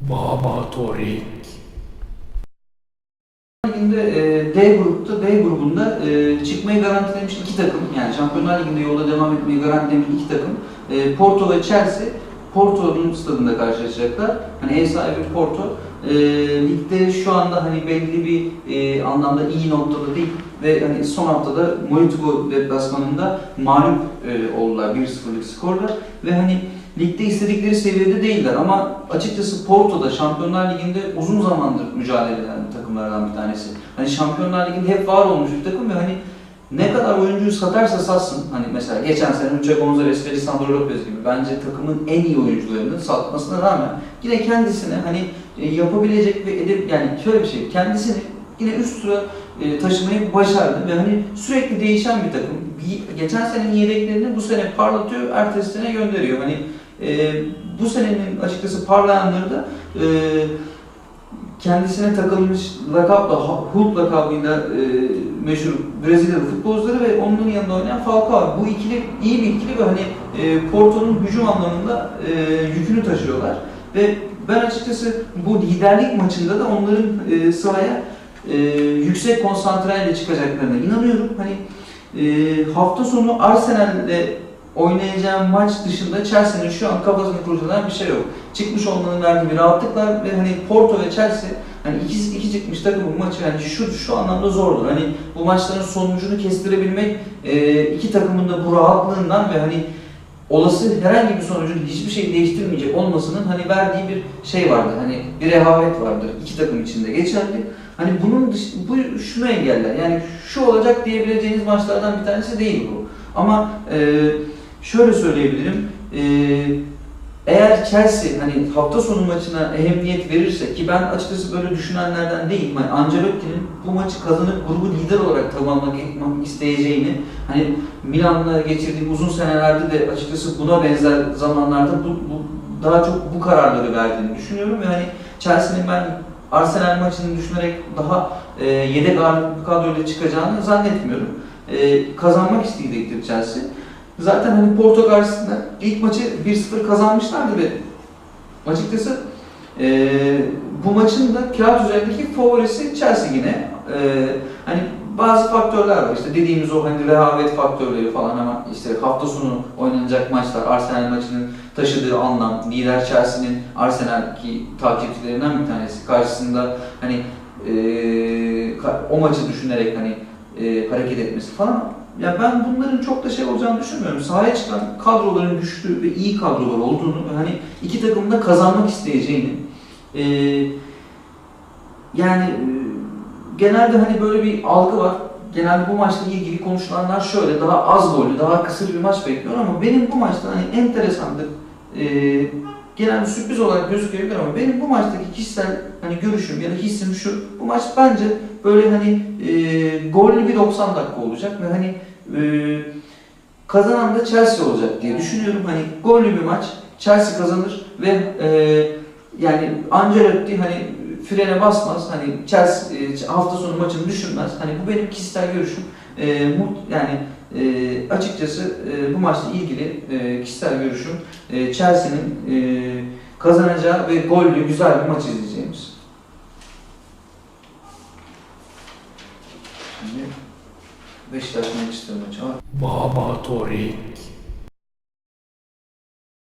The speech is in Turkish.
Baba Torik. Liginde e, D grupta D grubunda e, çıkmayı garantilemiş iki takım yani Şampiyonlar Ligi'nde yolda devam etmeyi garantilemiş iki takım e, Porto ve Chelsea Porto'nun stadında karşılaşacaklar. Hani ev sahibi Porto. E, ligde şu anda hani belli bir e, anlamda iyi noktada değil ve hani son haftada Monaco deplasmanında mağlup e, oldular 1-0'lık skorla ve hani ligde istedikleri seviyede değiller ama açıkçası Porto'da Şampiyonlar Ligi'nde uzun zamandır mücadele eden takımlardan bir tanesi. Hani Şampiyonlar Ligi'nde hep var olmuş bir takım ve hani ne kadar oyuncuyu satarsa satsın hani mesela geçen sene Uche Gonzalez ve Lisandro Lopez gibi bence takımın en iyi oyuncularını satmasına rağmen yine kendisine hani e, yapabilecek ve edip yani şöyle bir şey kendisini yine üst tura e, taşımayı başardı ve hani sürekli değişen bir takım. Geçen senenin yedeklerini bu sene parlatıyor, ertesi sene gönderiyor. Hani e, bu senenin açıkçası parlayanları da e, kendisine takılmış lakapla, Hulk lakabıyla e, meşhur Brezilyalı futbolcuları ve onun yanında oynayan Falcao. Bu ikili iyi bir ikili ve hani e, Porto'nun hücum anlamında e, yükünü taşıyorlar. Ve ben açıkçası bu liderlik maçında da onların e, sahaya e, yüksek konsantreyle çıkacaklarına inanıyorum. Hani e, hafta sonu Arsenal'le oynayacağım maç dışında Chelsea'nin şu an kafasını kurcalayan bir şey yok. Çıkmış olmanın verdiği bir rahatlık var ve hani Porto ve Chelsea hani iki, iki çıkmış takımın maçı yani şu şu anlamda zordur. Hani bu maçların sonucunu kestirebilmek e, iki takımın da bu rahatlığından ve hani olası herhangi bir sonucun hiçbir şey değiştirmeyecek olmasının hani verdiği bir şey vardır. Hani bir rehavet vardır iki takım içinde geçerli. Hani bunun dış, bu şunu engeller. Yani şu olacak diyebileceğiniz maçlardan bir tanesi değil bu. Ama e, şöyle söyleyebilirim. E, eğer Chelsea hani hafta sonu maçına ehemmiyet verirse ki ben açıkçası böyle düşünenlerden değilim. Hani Ancelotti'nin bu maçı kazanıp grubu lider olarak tamamlamak isteyeceğini hani Milan'la geçirdiği uzun senelerde de açıkçası buna benzer zamanlarda bu, bu daha çok bu kararları verdiğini düşünüyorum ve hani Chelsea'nin ben Arsenal maçını düşünerek daha e, yedek ağırlıklı kadroyla çıkacağını zannetmiyorum. E, kazanmak isteyecektir Chelsea. Zaten hani Porto karşısında ilk maçı 1-0 kazanmışlardı ve açıkçası e, bu maçın da kağıt üzerindeki favorisi Chelsea yine. E, hani bazı faktörler var işte dediğimiz o hani rehavet faktörleri falan ama işte hafta sonu oynanacak maçlar Arsenal maçının taşıdığı anlam, lider Chelsea'nin Arsenal ki takipçilerinden bir tanesi karşısında hani e, o maçı düşünerek hani e, hareket etmesi falan. Ya ben bunların çok da şey olacağını düşünmüyorum. Sahaya çıkan kadroların güçlü ve iyi kadrolar olduğunu hani iki takımın da kazanmak isteyeceğini e, yani e, genelde hani böyle bir algı var. Genelde bu maçla ilgili konuşulanlar şöyle daha az gollü, daha kısır bir maç bekliyor ama benim bu maçta hani enteresandır. E, genelde sürpriz olarak gözükebilir ama benim bu maçtaki kişisel hani görüşüm ya da hissim şu. Bu maç bence böyle hani e, gollü bir 90 dakika olacak ve hani e, kazanan da Chelsea olacak diye düşünüyorum. Hani gollü bir maç. Chelsea kazanır ve e, yani Ancelotti hani frene basmaz. Hani Chelsea e, hafta sonu maçını düşünmez. Hani bu benim kişisel görüşüm. E, mut, yani e, açıkçası e, bu maçla ilgili e, kişisel görüşüm e, Chelsea'nin e, kazanacağı ve gollü güzel bir maç izleyeceğimiz. Şimdi Beşiktaş Manchester maçı var. Baba Torik.